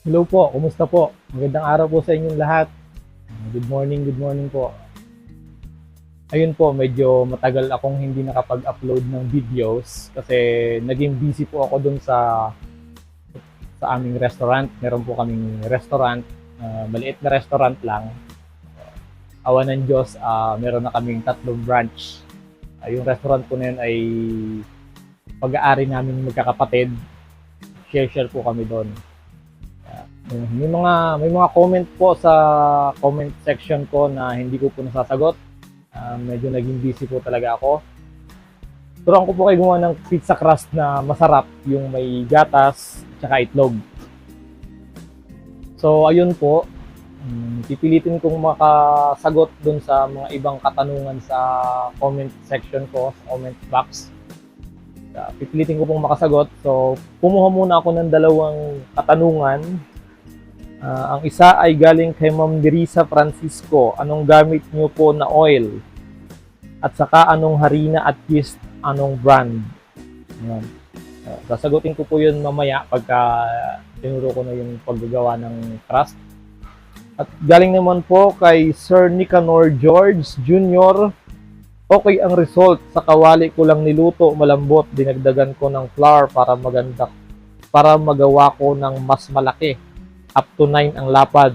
Hello po, kumusta po? Magandang araw po sa inyong lahat. Good morning, good morning po. Ayun po, medyo matagal akong hindi nakapag-upload ng videos kasi naging busy po ako dun sa sa aming restaurant. Meron po kaming restaurant, ah, maliit na restaurant lang. Awa ng Diyos, ah, meron na kaming tatlong branch. Ah, yung restaurant po na yun ay pag-aari namin magkakapatid. Share-share po kami doon. Uh, May mga may mga comment po sa comment section ko na hindi ko po nasasagot. Ah, medyo naging busy po talaga ako. Turuan ko po kayo gumawa ng pizza crust na masarap, yung may gatas tsaka itlog. So ayun po, Mm, pipilitin kong makasagot dun sa mga ibang katanungan sa comment section ko, sa comment box. Uh, pipilitin ko pong makasagot. So, kumuha muna ako ng dalawang katanungan. Ah, ang isa ay galing kay Ma'am Dirisa Francisco. Anong gamit niyo po na oil? At saka anong harina at yeast? Anong brand? Yan. Ah, sasagutin ko po yun mamaya pagka tinuro ko na yung paggagawa ng crust. At galing naman po kay Sir Nicanor George Jr. Okay ang result. Sa kawali ko lang niluto, malambot. Dinagdagan ko ng flour para maganda para magawa ko ng mas malaki. Up to 9 ang lapad.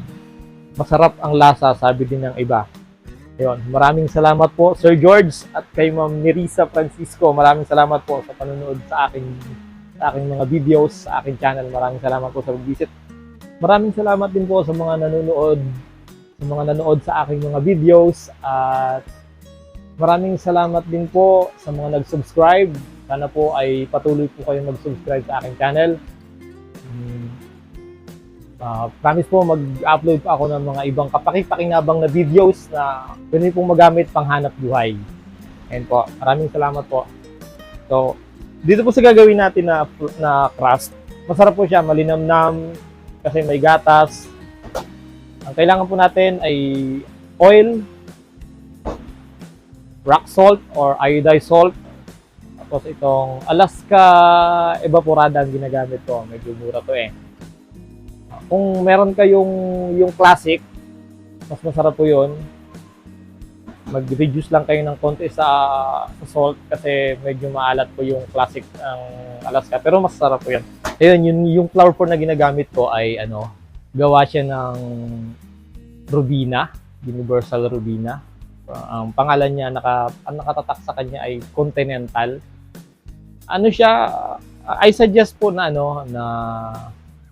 Masarap ang lasa, sabi din ng iba. Ayun, maraming salamat po Sir George at kay Ma'am Nerissa Francisco. Maraming salamat po sa panonood sa aking sa aking mga videos, sa aking channel. Maraming salamat po sa visit. Maraming salamat din po sa mga nanonood, sa mga nanood sa aking mga videos at maraming salamat din po sa mga nag-subscribe. Sana po ay patuloy po kayong mag-subscribe sa aking channel. Ah, promise po mag-upload pa ako ng mga ibang kapakipakinabang na videos na pwede pong magamit pang hanap buhay. And po, maraming salamat po. So, dito po sa gagawin natin na, na crust, masarap po siya, malinamnam, kasi may gatas. Ang kailangan po natin ay oil, rock salt or iodized salt. Tapos itong Alaska Evaporada ang ginagamit ko. Medyo mura to eh. Kung meron kayong yung classic, mas masarap po yun. Mag-reduce lang kayo ng konti sa, sa salt kasi medyo maalat po yung classic ng Alaska. Pero mas sarap po yan. Ayun, yun, yung flour po na ginagamit ko ay ano, gawa siya ng Rubina, Universal Rubina. Ang pangalan niya, naka, ang nakatatak sa kanya ay Continental. Ano siya, I suggest po na ano, na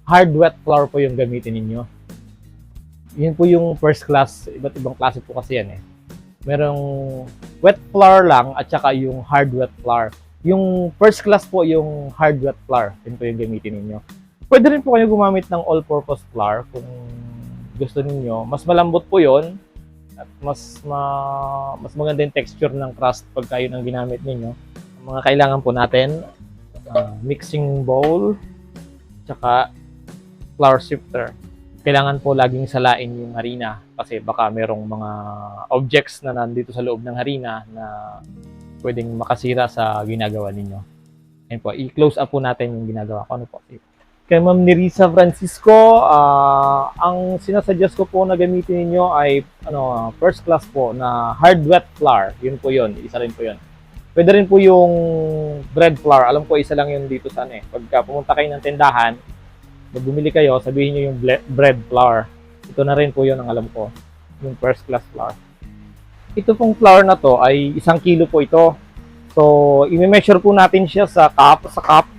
hard wet flour po yung gamitin ninyo. Yun po yung first class, iba't ibang klase po kasi yan eh. Merong wet flour lang at saka yung hard wet flour. Yung first class po yung hard wet flour. Yun po yung gamitin ninyo. Pwede rin po kayo gumamit ng all-purpose flour kung gusto ninyo. Mas malambot po yon at mas ma, mas maganda yung texture ng crust pagka yun ang ginamit ninyo. Ang mga kailangan po natin, ah, mixing bowl, tsaka flour sifter. Kailangan po laging salain yung harina kasi baka merong mga objects na nandito sa loob ng harina na pwedeng makasira sa ginagawa ninyo. Ayun po, i-close up po natin yung ginagawa ko. Ano po? Kay Ma'am Nerissa Francisco, ah, ang sinasuggest ko po na gamitin ninyo ay ano, first class po na hard wet flour. Yun po yun. Isa rin po yun. Pwede rin po yung bread flour. Alam ko, isa lang yun dito sa ano eh. Pagka pumunta kayo ng tindahan, pag bumili kayo, sabihin nyo yung bread flour. Ito na rin po yun ang alam ko. Yung first class flour. Ito pong flour na to ay isang kilo po ito. So, i-measure po natin siya sa cup, sa cup.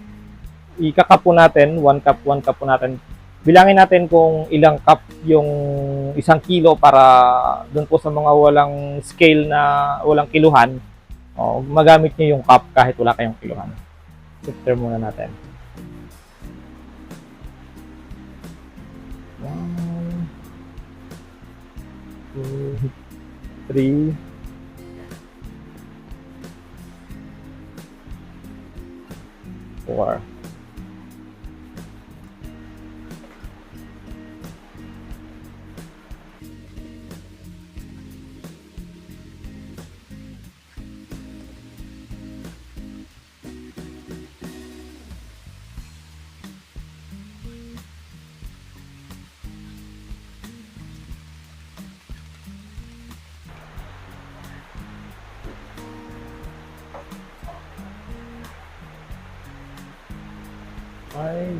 Ika-cup po natin, one cup, one cup po natin. Bilangin natin kung ilang cup yung isang kilo para doon po sa mga walang scale na walang kiluhan. O, magamit niyo yung cup kahit wala kayong kiluhan. Sifter muna natin. Three, four. Six.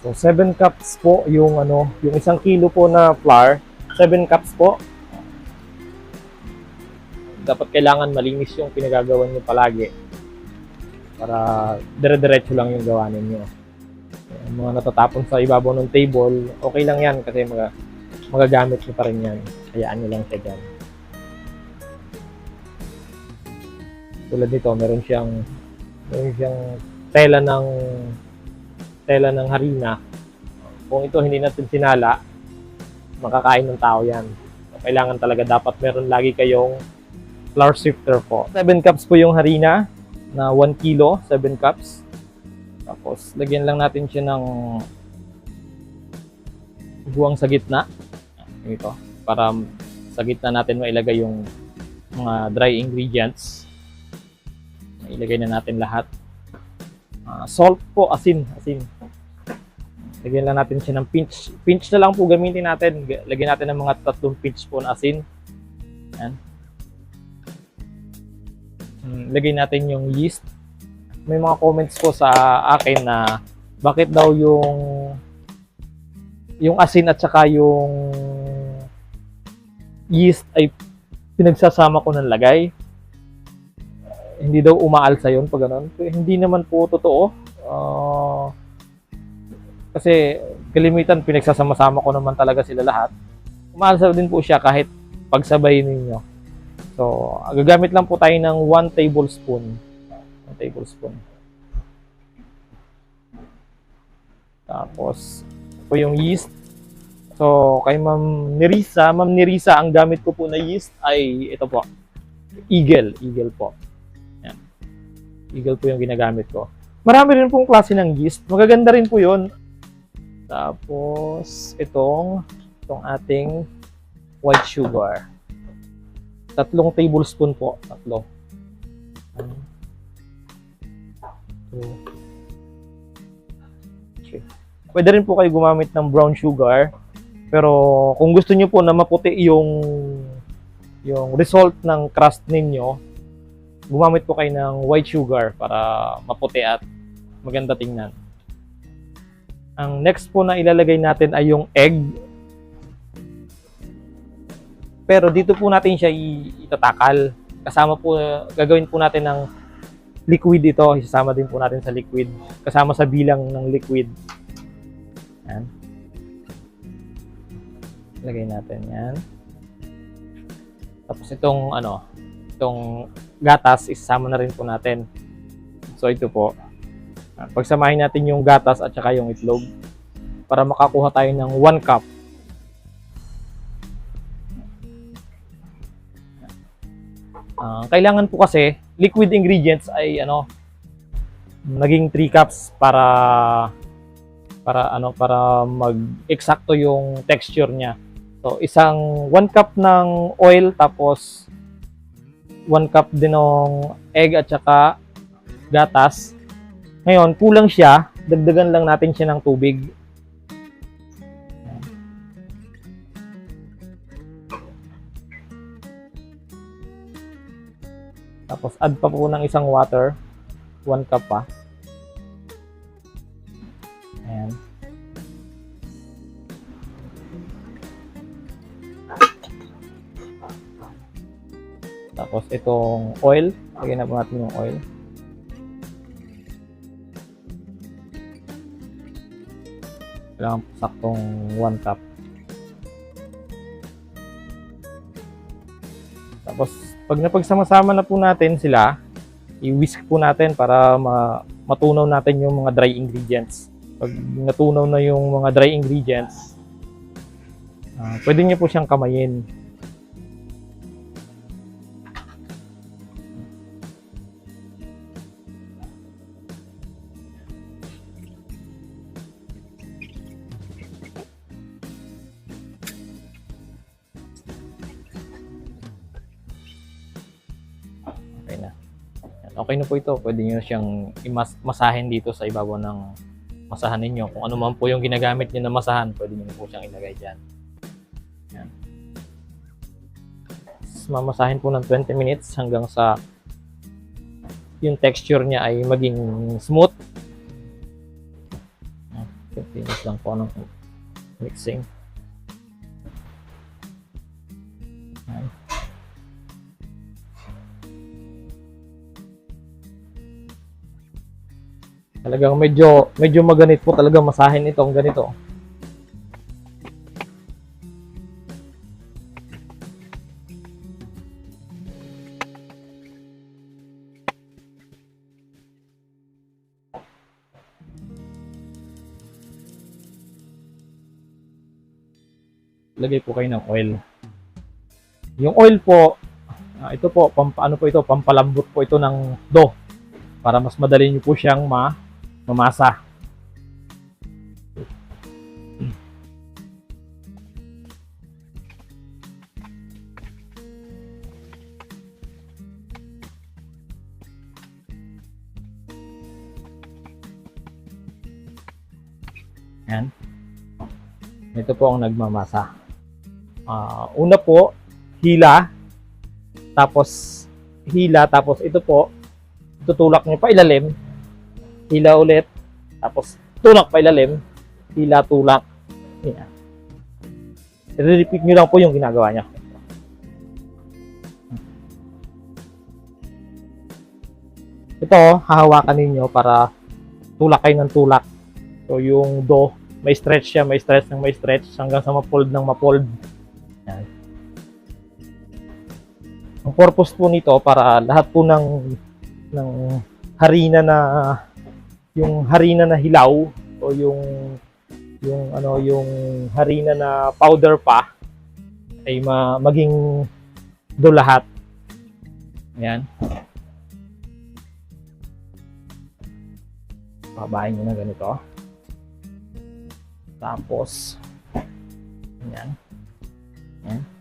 So, 7 cups po yung ano, yung isang kilo po na flour. 7 cups po. Dapat kailangan malinis yung pinagagawa nyo palagi. Para dire-diretso lang yung gawa ninyo. Yung mga natatapon sa ibabaw ng table, okay lang yan kasi mga, magagamit nyo pa rin yan. Hayaan nyo lang siya dyan. Tulad nito, meron siyang meron siyang tela ng tela ng harina. Kung ito hindi natin sinala, makakain ng tao yan. Kailangan talaga dapat meron lagi kayong flour sifter po. 7 cups po yung harina na 1 kilo, 7 cups. Tapos, lagyan lang natin siya ng buwang sa gitna. Ito. Para sa gitna natin mailagay yung mga dry ingredients. Ilagay na natin lahat. Ah, salt po, asin, asin. Lagyan lang natin siya ng pinch. Pinch na lang po gamitin natin. Lagyan natin ng mga tatlong pinch po na asin. Yan. Mm, Lagay natin yung yeast. May mga comments po sa akin na bakit daw yung yung asin at saka yung yeast ay pinagsasama ko ng lagay hindi daw umaalsa yun pag ganun. Hindi naman po totoo. Ah, kasi kalimitan pinagsasama-sama ko naman talaga sila lahat. Umaalsa din po siya kahit pagsabay ninyo. So, gagamit lang po tayo ng 1 tablespoon. 1 tablespoon. Tapos, po yung yeast. So, kay Ma'am Nerisa, Ma'am Nerisa, ang gamit ko po na yeast ay ito po. Eagle. Eagle po. Eagle po yung ginagamit ko. Marami rin pong klase ng yeast. Magaganda rin po yun. Tapos, itong, itong ating white sugar. Tatlong tablespoon po. Tatlo. One, two, three. Pwede rin po kayo gumamit ng brown sugar. Pero kung gusto niyo po na maputi yung yung result ng crust ninyo, gumamit po kayo ng white sugar para maputi at maganda tingnan. Ang next po na ilalagay natin ay yung egg. Pero dito po natin siya itatakal. Kasama po, gagawin po natin ng liquid ito. Isasama din po natin sa liquid. Kasama sa bilang ng liquid. Yan. Lagay natin yan. Tapos itong ano, itong gatas, isasama na rin po natin. So ito po. Ah, Pagsamahin natin yung gatas at saka yung itlog para makakuha tayo ng 1 cup. Ah, kailangan po kasi liquid ingredients ay ano naging 3 cups para para ano para mag-eksakto yung texture niya. So isang 1 cup ng oil tapos 1 cup din ng egg at saka gatas. Ngayon, kulang siya. Dagdagan lang natin siya ng tubig. Tapos add pa po ng isang water. 1 cup pa. Ayan. Tapos itong oil, lagyan na po natin yung oil. Kailangan po saktong 1 cup. Tapos pag napagsama-sama na po natin sila, i-whisk po natin para ma- matunaw natin yung mga dry ingredients. Pag natunaw na yung mga dry ingredients, ah, pwede niyo po siyang kamayin. Po ito. Pwede nyo siyang masahin dito sa ibabaw ng masahan ninyo. Kung ano man po yung ginagamit nyo na masahan, pwede nyo po siyang ilagay dyan. Yan. Mamasahin po ng 20 minutes hanggang sa yung texture niya ay maging smooth. Yan. 20 minutes lang po ng mixing. Talagang medyo medyo maganit po talaga masahin itong ganito. Lagay po kayo ng oil. Yung oil po, ah, ito po, pampa, ano po ito, pampalambot po ito ng dough para mas madali nyo po siyang ma mamasa. Yan. Ito po ang nagmamasa. Ah, una po, hila. Tapos, hila. Tapos, ito po, tutulak nyo pa ilalim, hila ulit, tapos tulak pa ilalim, hila, tulak. Yan. I-repeat nyo lang po yung ginagawa nyo. Ito, hahawakan ninyo para tulak kayo ng tulak. So, yung do, may stretch siya, may stretch ng may stretch hanggang sa mapold ng mapold. Yan. Ang purpose po nito para lahat po ng ng harina na yung harina na hilaw o yung yung ano yung harina na powder pa ay ma, maging do lahat. Ayan. Pabahin nyo na ganito. Tapos, ayan. Ayan.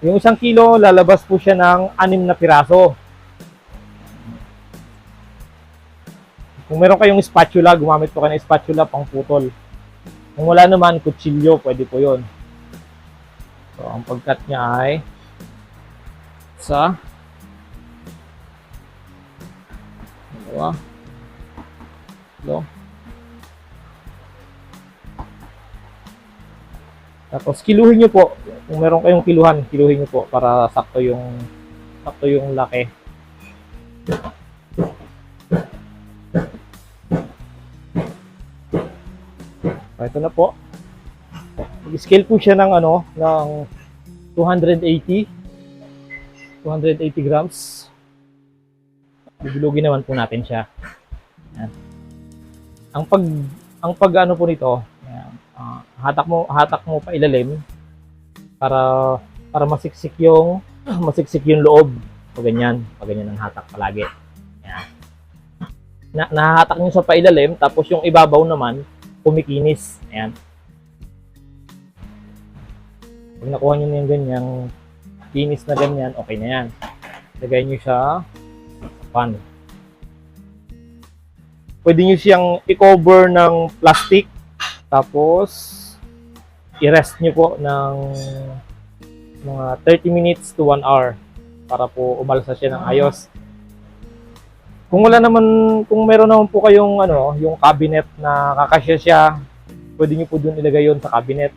Yung isang kilo, lalabas po siya ng anim na piraso. Kung meron kayong spatula, gumamit po kayo ng spatula pang putol. Kung wala naman, kutsilyo, pwede po yon. So, ang pagkat niya ay sa dalawa tatlo Tapos kiluhin niyo po. Kung meron kayong kiluhan, kiluhin niyo po para sakto yung sakto yung laki. So, ito na po. Mag-scale po siya ng ano, ng 280 280 grams. Bibilugin naman po natin siya. Yan. Ang pag ang pag ano po nito, ah, hatak mo hatak mo pa ilalim para para masiksik yung masiksik yung loob. O ganyan, pag ganyan ang hatak palagi. Yan. Na, nahahatak niyo sa pailalim tapos yung ibabaw naman kumikinis. Ayan. Pag nakuha niyo na yung ganyang kinis na ganyan, okay na yan. Lagay niyo siya pan. Pwede nyo siyang i-cover ng plastic tapos i-rest nyo po ng mga 30 minutes to 1 hour para po umalsa siya ng ayos. Kung wala naman, kung meron naman po kayong ano, yung cabinet na kakasya siya, pwede nyo po dun ilagay yon sa cabinet.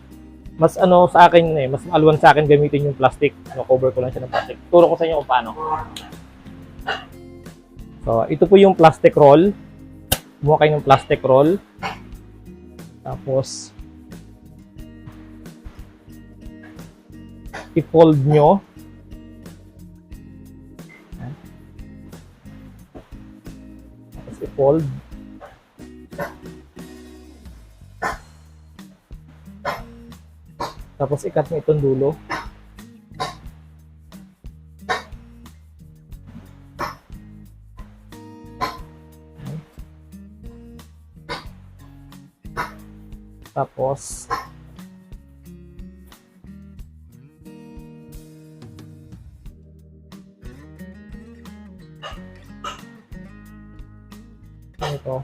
Mas ano sa akin eh, mas alwan sa akin gamitin yung plastic. Ano, cover ko lang siya ng plastic. Turo ko sa inyo kung paano. So, ito po yung plastic roll. Kumuha kayo ng plastic roll. Tapos, i-fold nyo. Tapos i-fold. Tapos ikat mo itong dulo. Tapos, ito?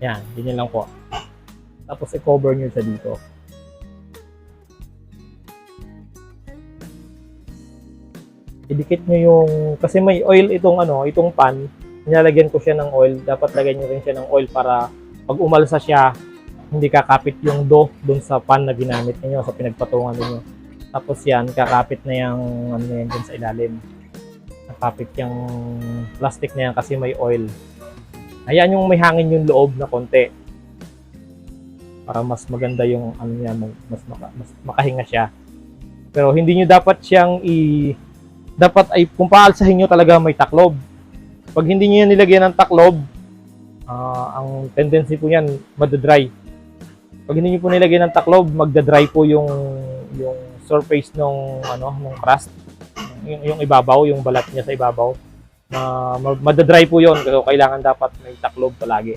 Yan, ganyan lang po. Tapos i-cover nyo siya dito. Idikit nyo yung, kasi may oil itong ano, itong pan, nilalagyan ko siya ng oil, dapat lagyan nyo rin siya ng oil para pag umalsa siya, hindi kakapit yung dough dun sa pan na ginamit niyo sa pinagpatungan niyo. Tapos yan, kakapit na yung ano yan dun sa ilalim. Kakapit yung plastic na yan kasi may oil. Ayan yung may hangin yung loob na konti. Para mas maganda yung ano niya, mas, maka, mas makahinga siya. Pero hindi nyo dapat siyang i dapat ay kung paalsahin nyo talaga may taklob. Pag hindi nyo yan nilagyan ng taklob, ah, ang tendency po yan, madadry. Pag hindi nyo po nilagyan ng taklob, magdadry po yung yung surface ng ano ng crust. Yung, yung ibabaw, yung balat niya sa ibabaw. ma- madadry po yon so kailangan dapat may taklob palagi.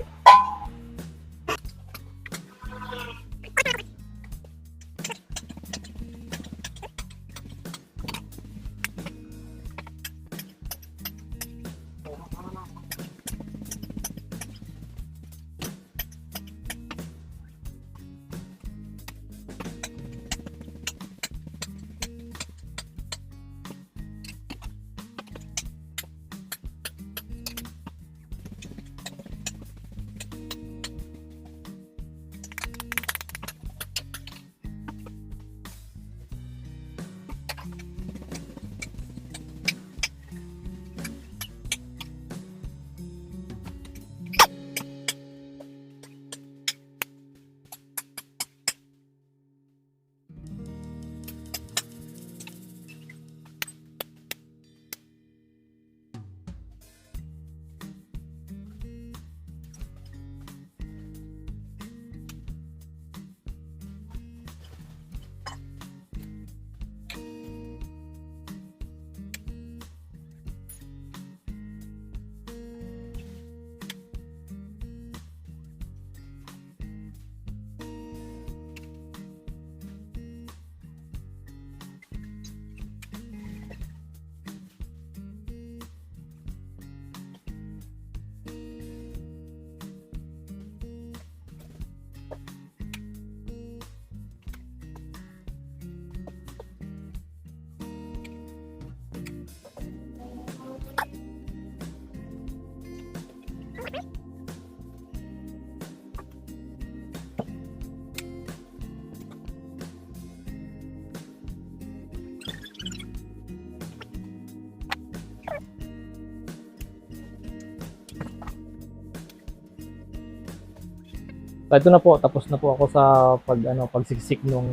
So ito na po, tapos na po ako sa pag ano pagsiksik nung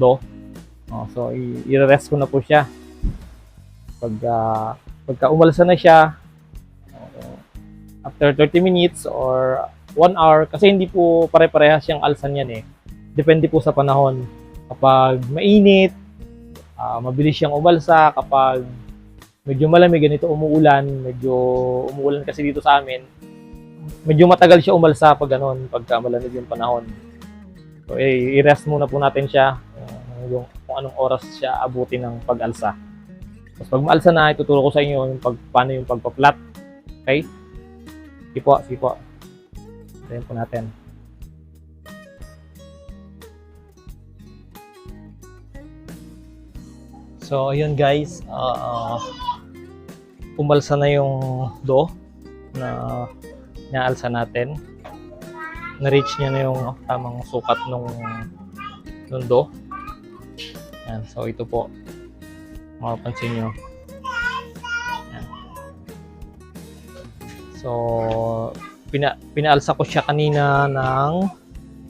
do. Oh, so i-rest ko na po siya. Pag ah, pagka umalsa na siya oh, after 30 minutes or 1 hour kasi hindi po pare-parehas yung alsan yan eh. Depende po sa panahon. Kapag mainit, ah, mabilis siyang umalsa. Kapag medyo malamig, ganito umuulan, medyo umuulan kasi dito sa amin, medyo matagal siya umalsa pag ganun, pagka malamig yung panahon. So, eh, i-rest muna po natin siya. yung kung anong oras siya abutin ng pag-alsa. Tapos pag maalsa na, ituturo ko sa inyo yung pag, paano yung pagpa-flat. Okay? Sige po, sige po. Ayan po natin. So, ayun guys. Uh, umalsa na yung do na naalsa natin. Na-reach niya na yung tamang sukat nung, nung do. Yan. So, ito po. Makapansin nyo. Yan. So, pina, pinaalsa ko siya kanina ng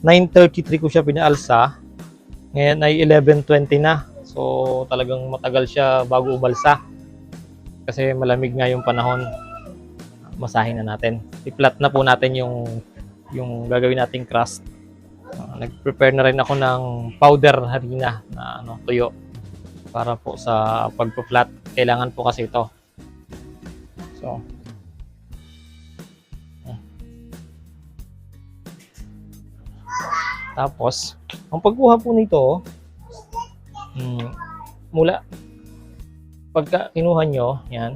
9.33 ko siya pinaalsa. Ngayon ay 11.20 na. So, talagang matagal siya bago umalsa. Kasi malamig nga yung panahon. Masahin na natin. I-flat na po natin yung yung gagawin nating crust. Uh, nag-prepare na rin ako ng powder harina na ano, tuyo para po sa pagpo-flat. Kailangan po kasi ito. So, Tapos, ang pagkuha po nito, mm, mula, pagka kinuha nyo, yan,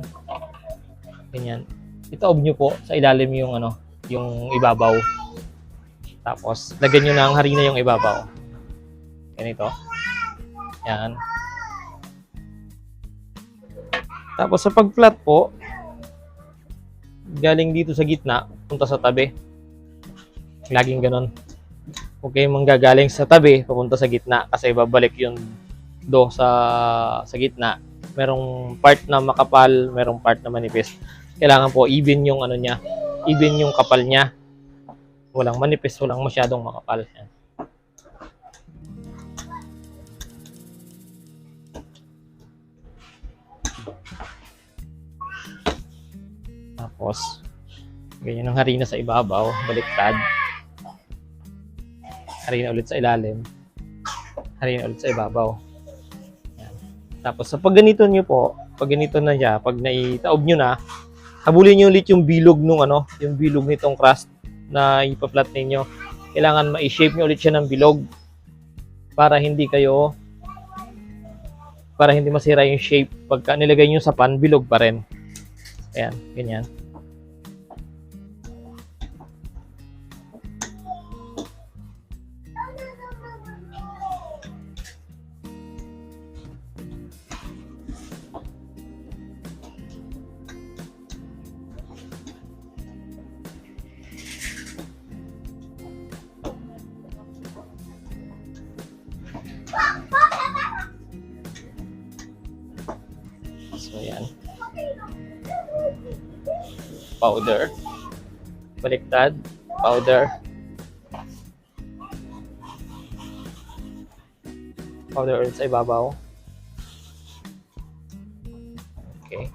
ganyan, itaob nyo po sa ilalim yung ano, yung ibabaw. Tapos, lagyan nyo ng harina yung ibabaw. Ganito. Yan. Tapos, sa pag-flat po, galing dito sa gitna, punta sa tabi. Laging ganon. Huwag kayong manggagaling sa tabi, papunta sa gitna kasi babalik yung do sa sa gitna. Merong part na makapal, merong part na manipis. Kailangan po even yung ano niya, even yung kapal niya. Walang manipis, walang masyadong makapal. Yan. Tapos, ganyan ang harina sa ibabaw, baliktad harina ulit sa ilalim, harina ulit sa ibabaw. Yan. Tapos sa pag ganito nyo po, pag ganito na siya, pag naitaob nyo na, habulin nyo ulit yung bilog nung ano, yung bilog nitong crust na ipa-flat ninyo. Kailangan ma-shape nyo ulit siya ng bilog para hindi kayo para hindi masira yung shape. Pagka nilagay nyo sa pan, bilog pa rin. Ayan, ganyan. Powder. Baliktad. Powder. Powder ulit sa ibabaw. Okay.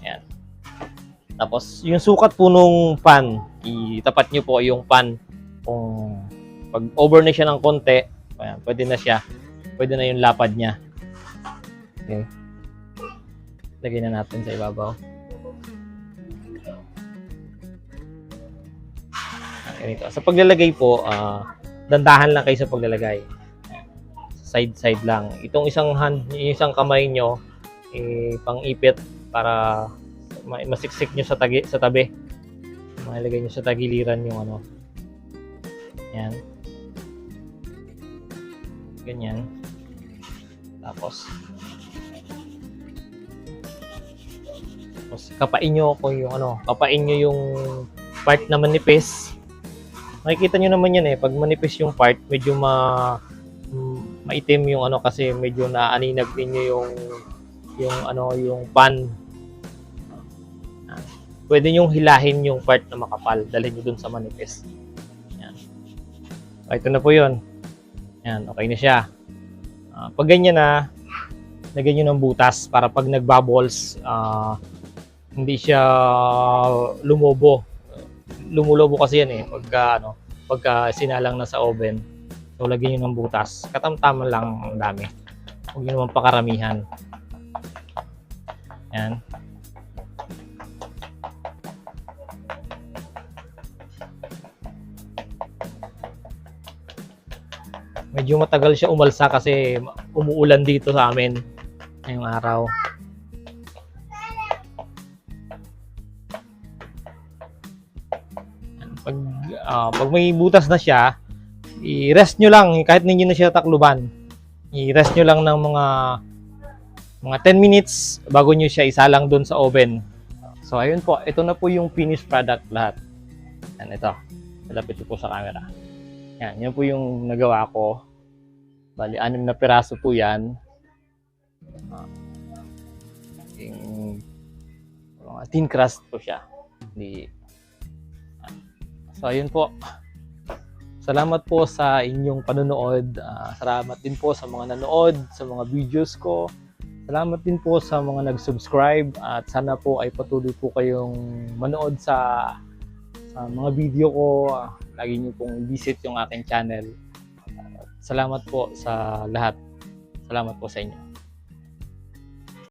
Yan. Tapos, yung sukat po nung pan, itapat nyo po yung pan. Kung pag over na siya ng konti, ayan, pwede na siya. Pwede na yung lapad niya. Okay. Lagay na natin sa ibabaw. Ganito. Sa paglalagay po, ah, dandahan lang kayo sa paglalagay. Side-side lang. Itong isang hand, isang kamay nyo, eh, pang-ipit para ma- masiksik nyo sa, tagi, sa tabi. Mailagay nyo sa tagiliran yung ano. Yan. Ganyan. Tapos, tapos kapain nyo ko yung ano, kapain nyo yung part na manipis. Makikita nyo naman yan eh, pag manipis yung part, medyo ma mm, maitim yung ano kasi medyo naaninag ninyo yung yung ano yung pan pwede nyong hilahin yung part na makapal. Dalhin nyo dun sa manifest. Yan. So, ito na po yun. Yan, okay na siya. Ah, pag ganyan na, lagyan nyo ng butas para pag nagbubbles, ah, hindi siya lumobo. Lumulobo kasi yan eh, pagka, ano, pagka sinalang na sa oven. So, lagyan nyo ng butas. Katamtaman lang ang dami. Huwag nyo naman pakaramihan. Yan. Medyo matagal siya umalsa kasi umuulan dito sa amin ngayong araw. Pag, ah, pag may butas na siya, i-rest nyo lang kahit hindi na siya takluban. I-rest nyo lang ng mga mga 10 minutes bago nyo siya isalang doon sa oven. So ayun po, ito na po yung finished product lahat. Yan, ito. Malapit po sa camera. Yan, yan po yung nagawa ko. Bali, anim na piraso po yan. Ah, yung mga thin crust po siya. Di, so, ayun po. Salamat po sa inyong panonood. Ah, salamat din po sa mga nanood, sa mga videos ko. Salamat din po sa mga nag-subscribe at sana po ay patuloy po kayong manood sa sa mga video ko. Lagi niyo pong visit yung aking channel. Salamat po sa lahat. Salamat po sa inyo.